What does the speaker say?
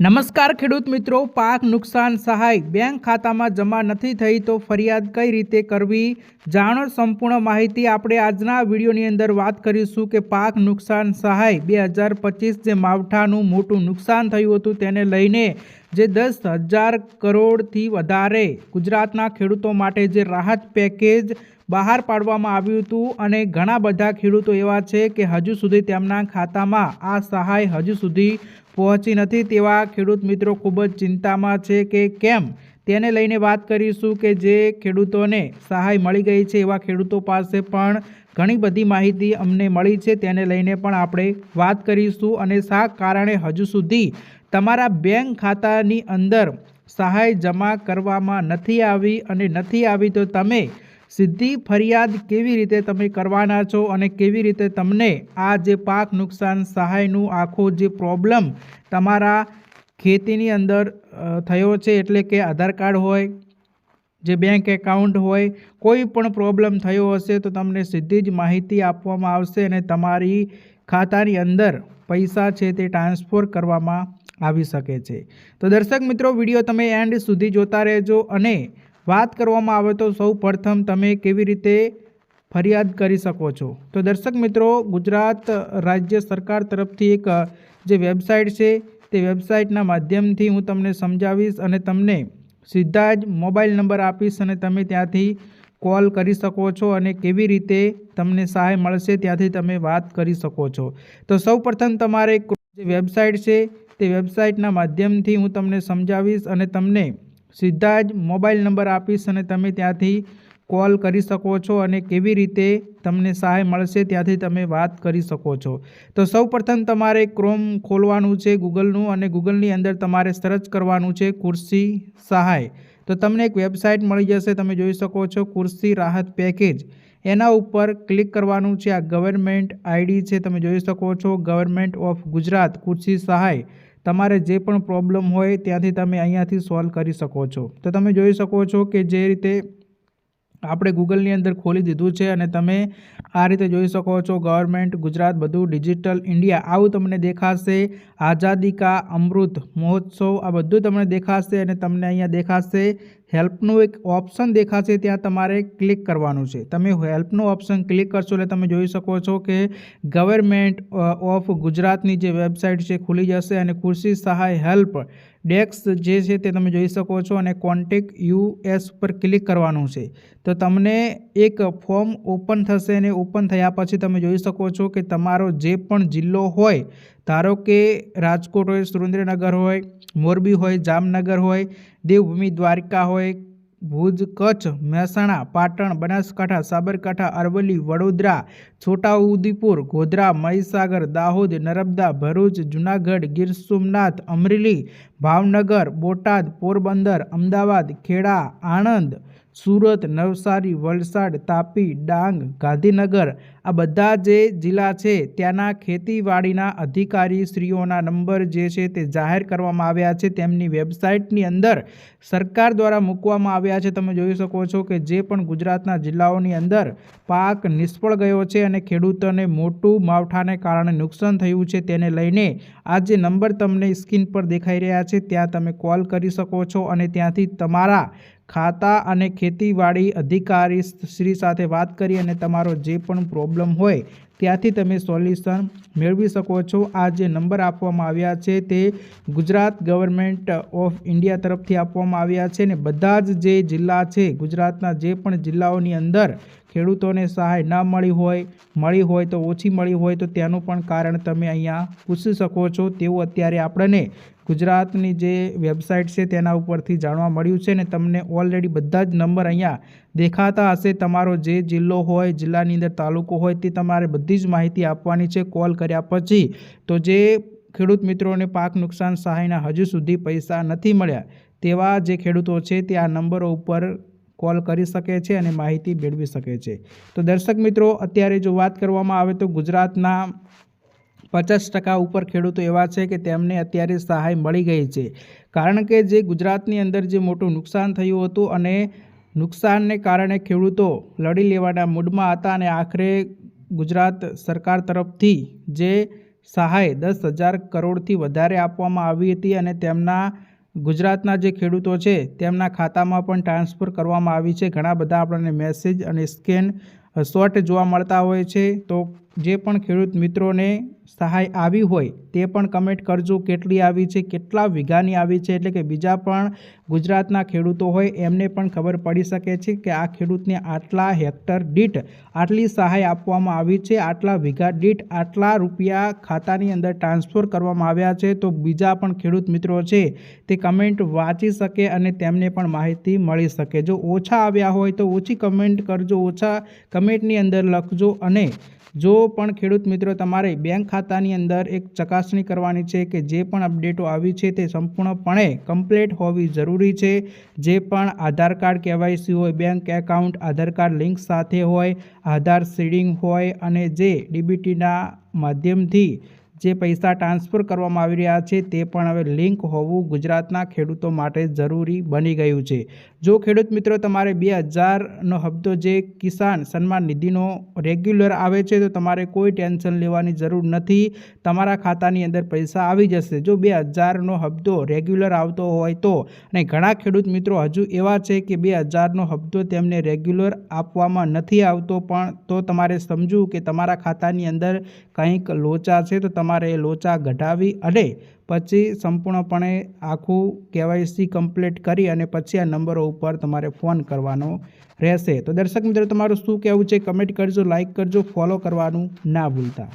નમસ્કાર ખેડૂત મિત્રો, પાક નુકસાન સહાય બેંક ખાતામાં જમા નથી થઈ તો ફરિયાદ કઈ રીતે કરવી? જાણો સંપૂર્ણ માહિતી. આપણે આજના વિડીયોની અંદર વાત કરીશું કે પાક નુકસાન સહાય બે હજાર પચીસ જે માવઠાનું મોટું નુકસાન થયું હતું તેને લઈને જે દસ હજાર કરોડથી વધારે ગુજરાતના ખેડૂતો માટે જે રાહત પેકેજ બહાર પાડવામાં આવ્યું હતું અને ઘણા બધા ખેડૂતો એવા છે કે હજુ સુધી તેમના ખાતામાં આ સહાય હજુ સુધી પહોંચી નથી તેવા ખેડૂત મિત્રો ખૂબ જ ચિંતામાં છે કે કેમ? તેને લઈને વાત કરીશું કે જે ખેડૂતોને સહાય મળી ગઈ છે એવા ખેડૂતો પાસે પણ ઘણી બધી માહિતી અમને મળી છે. તેને લઈને પણ આપણે વાત કરીશું અને શા કારણે હજુ સુધી તમારા બેંક ખાતાની અંદર સહાય જમા કરવામાં નથી આવી અને નથી આવી તો તમે સીધી ફરિયાદ કેવી રીતે તમે કરવાના છો અને કેવી રીતે તમને આ જે પાક નુકસાન સહાયનું આખો જે પ્રોબ્લેમ તમારા ખેતીની અંદર થયો છે એટલે કે આધાર કાર્ડ હોય, જે બેંક એકાઉન્ટ હોય, કોઈ પણ પ્રોબ્લેમ થયો હશે તો તમને સીધી જ માહિતી આપવામાં આવશે અને તમારી ખાતાની અંદર પૈસા છે તે ટ્રાન્સફર કરવામાં આવી શકે છે. તો દર્શક મિત્રો, વીડિયો તમે એન્ડ સુધી જોતા રહેજો અને વાત કરવામાં આવે તો સૌ પ્રથમ તમે કેવી રીતે ફરિયાદ કરી શકો છો? તો દર્શક મિત્રો, ગુજરાત રાજ્ય સરકાર તરફથી એક, જે વેબસાઇટ છે, તે વેબસાઇટના માધ્યમથી હું તમને સમજાવીશ અને તમને સીધા જ મોબાઈલ નંબર આપીશ અને તમે ત્યાંથી કોલ કરી શકો છો અને કેવી રીતે તમને સહાય મળશે ત્યાંથી તમે વાત કરી શકો છો. તો સૌપ્રથમ તમારે જે વેબસાઇટ છે, તે વેબસાઇટના માધ્યમથી હું તમને સમજાવીશ અને તમને સીધા જ મોબાઈલ નંબર આપીશ અને તમે ત્યાંથી કોલ કરી શકો છો અને કેવી રીતે તમને સહાય મળશે ત્યાંથી તમે વાત કરી શકો છો. તો સૌપ્રથમ તમારે ક્રોમ ખોલવાનું છે ગૂગલનું અને ગૂગલની અંદર તમારે સર્ચ કરવાનું છે, કુર્સી સહાય. તો તમને એક વેબસાઇટ મળી જશે, તમે જોઈ શકો છો, કુર્સી રાહત પેકેજ એના ઉપર ક્લિક કરવાનું છે, આ ગવર્મેન્ટ આઈડી છે, તમે જોઈ શકો છો ગવર્મેન્ટ ઓફ ગુજરાત કુર્સી સહાય. તમારે જે પણ પ્રોબ્લેમ હોય ત્યાંથી તમે અહીંયાથી સોલ્વ કરી શકો છો. તો તમે જોઈ શકો છો કે જે રીતે આપણે ગૂગલની અંદર ખોલી દીધું છે અને તમે આ રીતે જોઈ શકો છો ગવર્મેન્ટ ગુજરાત બધું ડિજિટલ ઇન્ડિયા આવું તમને દેખાશે. આઝાદી કા અમૃત મહોત્સવ આ બધું તમને દેખાશે અને તમને અહીંયા દેખાશે. હેલ્પનું એક ઓપ્શન દેખાશે, ત્યાં તમારે ક્લિક કરવાનું છે. તમે હેલ્પનું ઓપ્શન ક્લિક કરશો એટલે તમે જોઈ શકો છો કે ગવર્મેન્ટ ઓફ ગુજરાતની જે વેબસાઇટ છે ખુલી જશે અને કૃષિ સહાય હેલ્પ ડેસ્ક જે છે તે તમે જોઈ શકો છો અને કોન્ટેક યુએસ પર ક્લિક કરવાનું છે. તો તમને એક ફોર્મ ઓપન થશે અને ઓપન થયા પછી તમે જોઈ શકો છો કે તમારો જે પણ જિલ્લો હોય, ધારો કે રાજકોટ હોય, સુરેન્દ્રનગર હોય, મોરબી હોય, જામનગર હોય દેવભૂમિ દ્વારકા હોય, ભુજ, કચ્છ, મહેસાણા, પાટણ, બનાસકાંઠા, સાબરકાંઠા, અરવલ્લી, વડોદરા, છોટાઉદેપુર, ગોધરા, મહીસાગર, દાહોદ, નર્મદા, ભરૂચ, જુનાગઢ, ગીર સોમનાથ, અમરેલી, ભાવનગર, બોટાદ, પોરબંદર, અમદાવાદ, ખેડા, આણંદ સુરત, નવસારી, વલસાડ, તાપી, ડાંગ, ગાંધીનગર આ બધા જે જિલ્લા છે ત્યાંના ખેતીવાડીના અધિકારી શ્રીઓના નંબર જે છે તે જાહેર કરવામાં આવ્યા છે. તેમની વેબસાઇટની અંદર સરકાર દ્વારા મૂકવામાં આવ્યા છે. તમે જોઈ શકો છો કે જે પણ ગુજરાતના જિલ્લાઓની અંદર પાક નિષ્ફળ ગયો છે અને ખેડૂતોને મોટું માવઠાને કારણે નુકસાન થયું છે તેને લઈને આ જે નંબર તમને સ્ક્રીન પર દેખાઈ રહ્યા છે, ત્યાં તમે કોલ કરી શકો છો અને ત્યાંથી તમારા ખાતા અને ખેતીવાડી અધિકારી શ્રી સાથે વાત કરી અને તમારો જે પણ પ્રોબ્લેમ હોય ત્યાંથી તમે સોલ્યુશન મેળવી શકો છો. આ જે નંબર આપવામાં આવ્યા છે તે ગુજરાત ગવર્મેન્ટ ઓફ ઇન્ડિયા તરફથી આપવામાં આવ્યા છે ને બધા જ જે જિલ્લા છે, ગુજરાતના જે પણ જિલ્લાઓની અંદર ખેડૂતોને સહાય ન મળી હોય મળી હોય તો ઓછી મળી હોય તો તેનું પણ કારણ તમે અહીંયા પૂછી શકો છો. તેવું અત્યારે આપણને ગુજરાતની જે વેબસાઇટ છે તેના ઉપરથી જાણવા મળ્યું છે ને તમને ઓલરેડી બધા જ નંબર અહીંયા દેખાતા હશે. તમારો જે જિલ્લો હોય, જિલ્લાની અંદર તાલુકો હોય તે તમારે બધી જ માહિતી આપવાની છે. કોલ કર્યા પછી તો જે ખેડૂત મિત્રોને પાક નુકસાન સહાયના હજુ સુધી પૈસા નથી મળ્યા તેવા જે ખેડૂતો છે તે આ નંબરો ઉપર કોલ કરી શકે છે અને માહિતી મેળવી શકે છે. તો દર્શક મિત્રો, અત્યારે જો વાત કરવામાં આવે તો ગુજરાતના પચાસ ટકા ઉપર ખેડૂતો એવા છે કે તેમને અત્યારે સહાય મળી ગઈ છે. કારણ કે જે ગુજરાતની અંદર જે મોટું નુકસાન થયું હતું અને નુકસાનને કારણે ખેડૂતો લડી લેવાના મૂડમાં હતા અને આખરે ગુજરાત સરકાર તરફથી જે સહાય દસ હજાર કરોડથી વધારે આપવામાં આવી હતી અને તેમના ગુજરાતના જે ખેડૂતો છે, તેમના ખાતામાં પણ ટ્રાન્સફર કરવામાં આવી છે. ઘણા બધા આપણને મેસેજ અને સ્કેન શોર્ટ જોવા મળતા હોય છે. તો જે પણ ખેડૂત મિત્રોને સહાય આવી હોય તે પણ કમેન્ટ કરજો. કેટલી આવી છે, કેટલા વીઘાની આવી છે, એટલે કે બીજા પણ ગુજરાતના ખેડૂતો હોય એમને પણ ખબર પડી શકે છે કે આ ખેડૂતને આટલા હેક્ટર દીઠ આટલી સહાય આપવામાં આવી છે, આટલા વીઘા દીઠ આટલા રૂપિયા ખાતાની અંદર ટ્રાન્સફર કરવામાં આવ્યા છે. તો બીજા પણ ખેડૂત મિત્રો છે તે કમેન્ટ વાંચી શકે અને તેમને પણ માહિતી મળી શકે. જો ઓછા આવ્યા હોય તો ઓછી કમેન્ટ કરજો, ઓછા કમેન્ટની અંદર લખજો અને જો પણ ખેડૂત મિત્રો તમારે બેંક ખાતાની અંદર એક ચકાસણી કરવાની છે કે જે પણ અપડેટો આવી છે તે સંપૂર્ણપણે કમ્પ્લીટ હોવી જરૂરી છે. જે પણ આધાર કાર્ડ કેવાયસી હોય, bank account, Aadhaar card link સાથે હોય, આધાર સીડિંગ હોય અને જે ડીબીટીના માધ્યમથી જે પૈસા ટ્રાન્સફર કરવામાં આવી રહ્યા છે તે પણ હવે લિંક હોવું ગુજરાતના ખેડૂતો માટે જરૂરી બની ગયું છે. જો ખેડૂત મિત્રો તમારે બે હજારનો હપ્તો જે કિસાન સન્માન નિધિનો રેગ્યુલર આવે છે તો તમારે કોઈ ટેન્શન લેવાની જરૂર નથી. તમારા ખાતાની અંદર પૈસા આવી જશે. જો બે હજારનો હપ્તો રેગ્યુલર આવતો હોય તો અને ઘણા ખેડૂત મિત્રો હજુ એવા છે કે બે હજારનો હપ્તો તેમને રેગ્યુલર આપવામાં નથી આવતો પણ તો તમારે સમજવું કે તમારા ખાતાની અંદર કંઈક લોચા છે તો તમારે એ લોચા ઘટાવી અને પછી સંપૂર્ણપણે આખું કેવાયસી કમ્પ્લીટ કરી અને પછી આ નંબરો ઉપર તમારે ફોન કરવાનો રહેશે. તો દર્શક મિત્રો, તમારું શું કહેવું છે? કમેન્ટ કરજો લાઇક કરજો, ફોલો કરવાનું ના ભૂલતા.